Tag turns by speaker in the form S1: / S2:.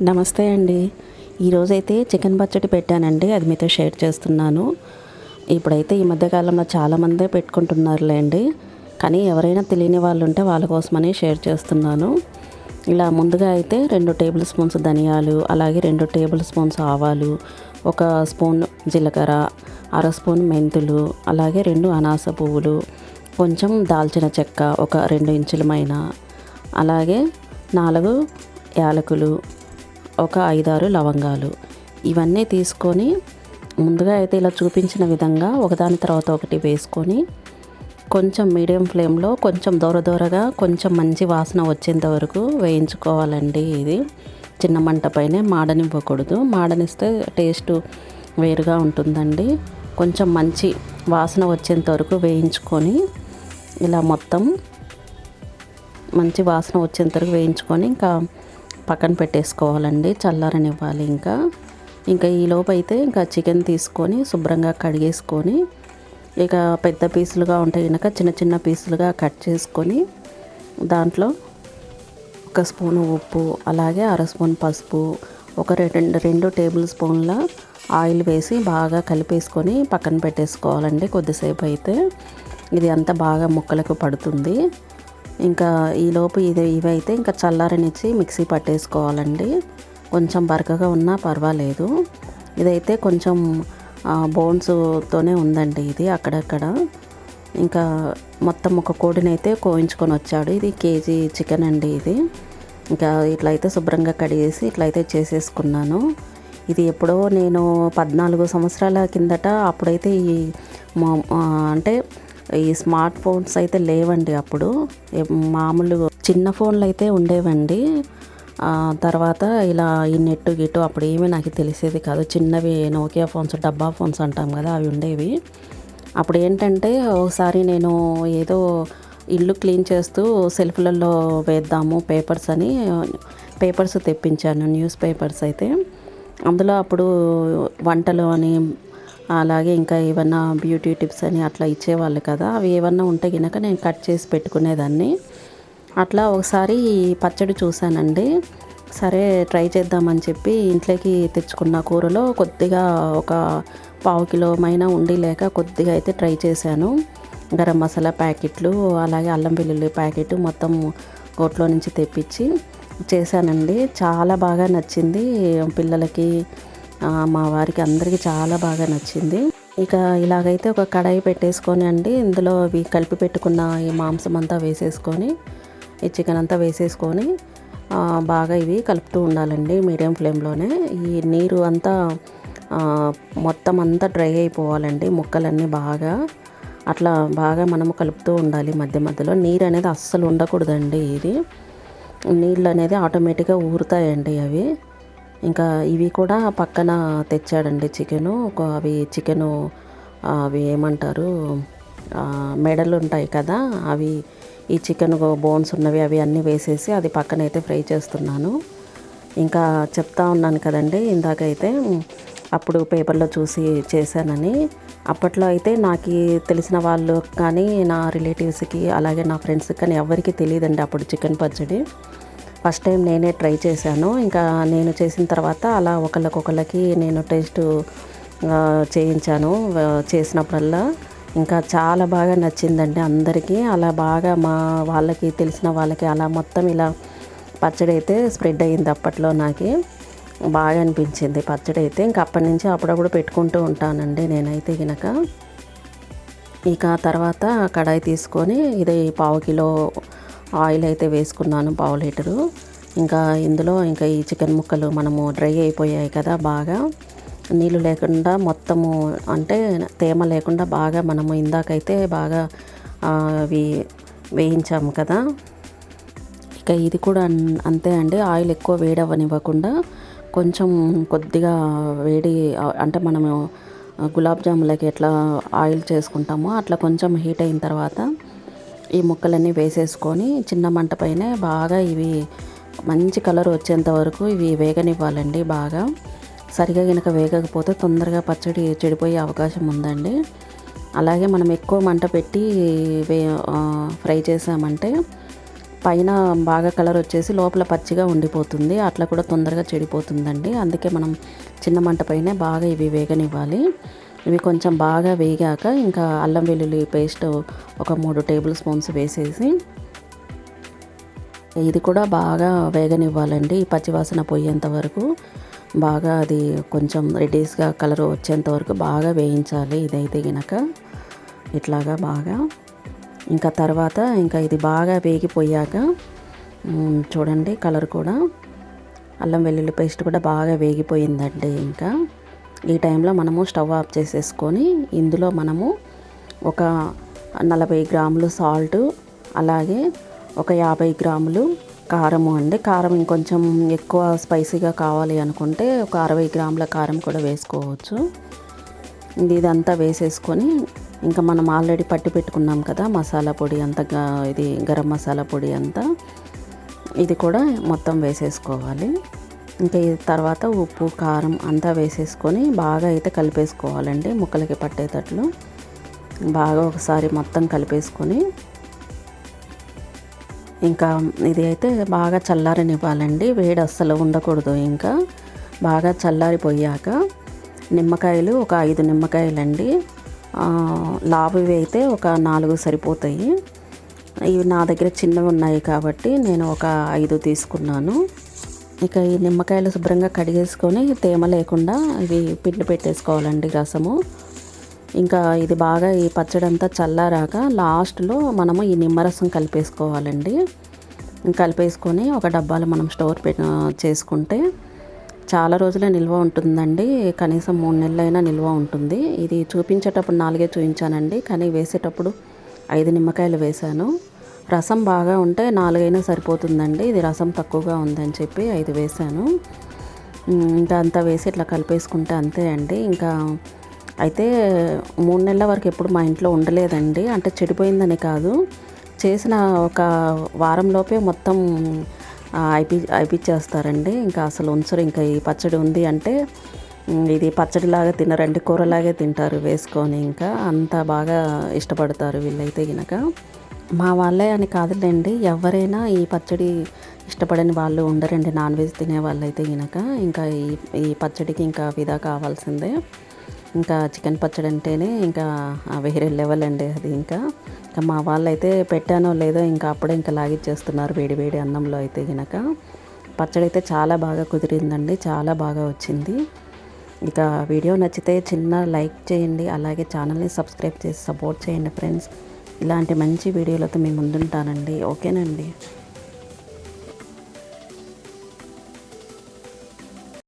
S1: నమస్తే అండి. ఈరోజైతే చికెన్ పచ్చడి పెట్టానండి. అది మీతో షేర్ చేస్తున్నాను. ఇప్పుడైతే ఈ మధ్యకాలంలో చాలామందే పెట్టుకుంటున్నారులేండి కానీ ఎవరైనా తెలియని వాళ్ళు ఉంటే వాళ్ళ కోసమని షేర్ చేస్తున్నాను. ఇలా ముందుగా అయితే రెండు టేబుల్ స్పూన్స్ ధనియాలు అలాగే రెండు టేబుల్ స్పూన్స్ ఆవాలు ఒక స్పూన్ జీలకర్ర అర స్పూన్ మెంతులు అలాగే రెండు అనాస పువ్వులు కొంచెం దాల్చిన చెక్క ఒక రెండు ఇంచులమైన అలాగే నాలుగు యాలకులు ఒక ఐదారు లవంగాలు. ఇవన్నీ తీసుకొని ముందుగా అయితే ఇలా చూపించిన విధంగా ఒకదాని తర్వాత ఒకటి వేసుకొని కొంచెం మీడియం ఫ్లేమ్లో కొంచెం దూర దూరగా కొంచెం మంచి వాసన వచ్చేంత వరకు వేయించుకోవాలండి ఇది. చిన్న మంట పైనే మాడనివ్వకూడదు. మాడనిస్తే టేస్ట్ వేరుగా ఉంటుందండి. కొంచెం మంచి వాసన వచ్చేంత వరకు వేయించుకొని ఇలా మొత్తం మంచి వాసన వచ్చేంత వరకు వేయించుకొని ఇంకా పక్కన పెట్టేసుకోవాలండి చల్లారనివ్వాలి ఇంకా. ఇంకా ఈ లోపు అయితే ఇంకా చికెన్ తీసుకొని శుభ్రంగా కడిగేసుకొని ఇక పెద్ద పీసులుగా ఉంటాయి కనుక చిన్న చిన్న పీసులుగా కట్ చేసుకొని దాంట్లో ఒక స్పూను ఉప్పు అలాగే అర స్పూన్ పసుపు ఒక రెండు రెండు టేబుల్ స్పూన్ల ఆయిల్ వేసి బాగా కలిపేసుకొని పక్కన పెట్టేసుకోవాలండి కొద్దిసేపు అయితే. ఇది అంతా బాగా ముక్కలకు పడుతుంది. ఇంకా ఈలోపు ఇది ఇవైతే ఇంకా చల్లారనిచ్చి మిక్సీ పట్టేసుకోవాలండి. కొంచెం బరకగా ఉన్నా పర్వాలేదు. ఇదైతే కొంచెం బోన్స్తోనే ఉందండి ఇది అక్కడక్కడ. ఇంకా మొత్తం ఒక కోడినైతే కోయించుకొని వచ్చాడు. ఇది కేజీ చికెన్ అండి ఇది. ఇంకా ఇట్లయితే శుభ్రంగా కడిగేసి ఇట్లయితే చేసేసుకున్నాను. ఇది ఎప్పుడో నేను పద్నాలుగు సంవత్సరాల కిందట అప్పుడైతే ఈ అంటే ఈ స్మార్ట్ ఫోన్స్ అయితే లేవండి అప్పుడు. మామూలు చిన్న ఫోన్లు అయితే ఉండేవండి. తర్వాత ఇలా ఈ నెట్ గిట్టు అప్పుడు ఏమీ నాకు తెలిసేది కాదు. చిన్నవి నోకియా ఫోన్స్ డబ్బా ఫోన్స్ అంటాం కదా అవి ఉండేవి. అప్పుడు ఏంటంటే ఒకసారి నేను ఏదో ఇల్లు క్లీన్ చేస్తూ సెల్ఫ్లలో వేద్దాము పేపర్స్ అని పేపర్స్ తెప్పించాను న్యూస్ పేపర్స్ అయితే. అందులో అప్పుడు వంటలు అని అలాగే ఇంకా ఏమన్నా బ్యూటీ టిప్స్ అని అట్లా ఇచ్చేవాళ్ళు కదా అవి ఏమన్నా ఉంటే కనుక నేను కట్ చేసి పెట్టుకునేదాన్ని. అట్లా ఒకసారి పచ్చడి చూశానండి. సరే ట్రై చేద్దామని చెప్పి ఇంట్లోకి తెచ్చుకున్న కూరలో కొద్దిగా ఒక పావు కిలోమైనా ఉండి లేక కొద్దిగా అయితే ట్రై చేశాను. గరం మసాలా ప్యాకెట్లు అలాగే అల్లం వెల్లుల్లి ప్యాకెట్ మొత్తం కోట్లో నుంచి తెప్పించి చేశానండి. చాలా బాగా నచ్చింది. పిల్లలకి మా వారికి అందరికీ చాలా బాగా నచ్చింది. ఇక ఇలాగైతే ఒక కడాయి పెట్టేసుకొని అండి ఇందులో ఇవి కలిపి పెట్టుకున్న ఈ మాంసం అంతా వేసేసుకొని ఈ చికెన్ అంతా వేసేసుకొని బాగా ఇవి కలుపుతూ ఉండాలండి మీడియం ఫ్లేమ్లోనే. ఈ నీరు అంతా మొత్తం అంతా డ్రై అయిపోవాలండి ముక్కలన్నీ బాగా. అట్లా బాగా మనము కలుపుతూ ఉండాలి మధ్య మధ్యలో. నీరు అనేది అస్సలు ఉండకూడదండి ఇది. నీళ్ళు అనేది ఆటోమేటిక్గా ఊరుతాయండి అవి. ఇంకా ఇవి కూడా పక్కన తెచ్చాడండి చికెను. అవి చికెను అవి ఏమంటారు మెడలు ఉంటాయి కదా అవి ఈ చికెన్ బోన్స్ ఉన్నవి అవి అన్నీ వేసేసి అది పక్కన అయితే ఫ్రై చేస్తున్నాను. ఇంకా చెప్తా ఉన్నాను కదండి ఇందాకైతే అప్పుడు పేపర్లో చూసి చేశానని. అప్పట్లో అయితే నాకు తెలిసిన వాళ్ళు కానీ నా రిలేటివ్స్కి అలాగే నా ఫ్రెండ్స్కి కానీ ఎవరికి తెలియదండి అప్పుడు చికెన్ పచ్చడి. ఫస్ట్ టైం నేనే ట్రై చేశాను. ఇంకా నేను చేసిన తర్వాత అలా ఒకళ్ళకొకళ్ళకి నేను టేస్ట్ చేయించాను. చేసినప్పుడల్లా ఇంకా చాలా బాగా నచ్చిందండి అందరికీ. అలా బాగా మా వాళ్ళకి తెలిసిన వాళ్ళకి అలా మొత్తం ఇలా పచ్చడి అయితే స్ప్రెడ్ అయ్యింది అప్పట్లో నాకు. బాగా అనిపించింది పచ్చడి అయితే. ఇంకా అప్పటి నుంచి అప్పుడప్పుడు పెట్టుకుంటూ ఉంటానండి నేనైతే గినక. ఇక తర్వాత కడాయి తీసుకొని ఇది పావు కిలో ఆయిల్ అయితే వేసుకున్నాను పావు లీటరు. ఇంకా ఇందులో ఇంకా ఈ చికెన్ ముక్కలు మనము డ్రై అయిపోయాయి కదా బాగా. నీళ్ళు లేకుండా మొత్తము అంటే తేమ లేకుండా బాగా మనము ఇందాకైతే బాగా అవి వేయించాము కదా. ఇక ఇది కూడా అంతే అండి. ఆయిల్ ఎక్కువ వేడవనివ్వకుండా కొంచెం కొద్దిగా వేడి అంటే మనము గులాబ్ జాములకి ఎట్లా ఆయిల్ చేసుకుంటామో అట్లా కొంచెం హీట్ అయిన తర్వాత ఈ ముక్కలన్నీ వేసేసుకొని చిన్న మంట పైన బాగా ఇవి మంచి కలర్ వచ్చేంత వరకు ఇవి వేగనివ్వాలండి బాగా. సరిగా కనుక వేగకపోతే తొందరగా పచ్చడి చెడిపోయే అవకాశం ఉందండి. అలాగే మనం ఎక్కువ మంట పెట్టి వే ఫ్రై చేసామంటే పైన బాగా కలర్ వచ్చేసి లోపల పచ్చిగా ఉండిపోతుంది. అట్లా కూడా తొందరగా చెడిపోతుందండి. అందుకే మనం చిన్న మంట పైన బాగా ఇవి వేగనివ్వాలి. ఇవి కొంచెం బాగా వేగాక ఇంకా అల్లం వెల్లుల్లి పేస్ట్ ఒక మూడు టేబుల్ స్పూన్స్ వేసేసి ఇది కూడా బాగా వేగనివ్వాలండి. పచ్చివాసన పోయేంత వరకు బాగా అది కొంచెం రెడీస్గా కలర్ వచ్చేంత వరకు బాగా వేయించాలి. ఇదైతే గినక ఇట్లాగా బాగా. ఇంకా తర్వాత ఇంకా ఇది బాగా వేగిపోయాక చూడండి కలర్ కూడా. అల్లం వెల్లుల్లి పేస్ట్ కూడా బాగా వేగిపోయిందండి ఇంకా. ఈ టైంలో మనము స్టవ్ ఆఫ్ చేసేసుకొని ఇందులో మనము ఒక నలభై గ్రాములు సాల్ట్ అలాగే ఒక యాభై గ్రాములు కారము అండి. కారం ఇంకొంచెం ఎక్కువ స్పైసీగా కావాలి అనుకుంటే ఒక అరవై గ్రాముల కారం కూడా వేసుకోవచ్చు. ఇది ఇదంతా వేసేసుకొని ఇంకా మనం ఆల్రెడీ పట్టి పెట్టుకున్నాం కదా మసాలా పొడి అంతా ఇది గరం మసాలా పొడి అంతా. ఇది కూడా మొత్తం వేసేసుకోవాలి. ఇంకా తర్వాత ఉప్పు కారం అంతా వేసేసుకొని బాగా అయితే కలిపేసుకోవాలండి ముక్కలకి పట్టేటట్లు. బాగా ఒకసారి మొత్తం కలిపేసుకొని ఇంకా ఇది అయితే బాగా చల్లారనివ్వాలండి. వేడి అస్సలు ఉండకూడదు ఇంకా. బాగా చల్లారిపోయాక నిమ్మకాయలు ఒక ఐదు నిమ్మకాయలండి. లాభవి లావువి అయితే ఒక నాలుగు సరిపోతాయి. ఇవి నా దగ్గర చిన్నవి ఉన్నాయి కాబట్టి నేను ఒక ఐదు తీసుకున్నాను. ఇక ఈ నిమ్మకాయలు శుభ్రంగా కడిగేసుకొని తేమ లేకుండా ఇవి పిండి పెట్టేసుకోవాలండి రసము. ఇంకా ఇది బాగా ఈ పచ్చడి అంతా చల్లారాక లాస్ట్లో మనము ఈ నిమ్మరసం కలిపేసుకోవాలండి. కలిపేసుకొని ఒక డబ్బాలో మనం స్టోర్ పె చేసుకుంటే చాలా రోజులే నిల్వ ఉంటుందండి. కనీసం మూడు నెలలైనా నిల్వ ఉంటుంది. ఇది చూపించేటప్పుడు నాలుగే చూపించానండి కానీ వేసేటప్పుడు ఐదు నిమ్మకాయలు వేశాను. రసం బాగా ఉంటే నాలుగైనా సరిపోతుందండి. ఇది రసం తక్కువగా ఉందని చెప్పి ఐదు వేసాను ఇంకా అంతా వేసి ఇట్లా కలిపేసుకుంటే అంతే అండి. ఇంకా అయితే మూడు నెలల వరకు ఎప్పుడు మా ఇంట్లో ఉండలేదండి. అంటే చెడిపోయిందని కాదు. చేసిన ఒక వారంలోపే మొత్తం అయిపి అయిపిచ్చేస్తారండి. ఇంకా అసలు ఉంచరు. ఇంకా ఈ పచ్చడి ఉంది అంటే ఇది పచ్చడిలాగా తినరండి కూరలాగే తింటారు వేసుకొని. ఇంకా అంత బాగా ఇష్టపడతారు వీళ్ళైతే కనుక మా వాళ్ళే అని కాదులేండి. ఎవరైనా ఈ పచ్చడి ఇష్టపడని వాళ్ళు ఉండరండి. నాన్ వెజ్ తినే వాళ్ళైతే గినక ఇంకా ఈ ఈ పచ్చడికి ఇంకా విధా కావాల్సిందే. ఇంకా చికెన్ పచ్చడి అంటేనే ఇంకా వేరే లెవెల్ అండి అది ఇంకా. ఇంకా మా వాళ్ళైతే పెట్టానో లేదో ఇంకా అప్పుడే ఇంకా లాగిచ్చేస్తున్నారు వేడి వేడి అన్నంలో అయితే గినక. పచ్చడి అయితే చాలా బాగా కుదిరిందండి. చాలా బాగా వచ్చింది. ఇక వీడియో నచ్చితే చిన్న లైక్ చేయండి. అలాగే ఛానల్ని సబ్స్క్రైబ్ చేసి సపోర్ట్ చేయండి ఫ్రెండ్స్. ఇలాంటి మంచి వీడియోలతో మీ ముందుంటానండి. ఓకేనండి.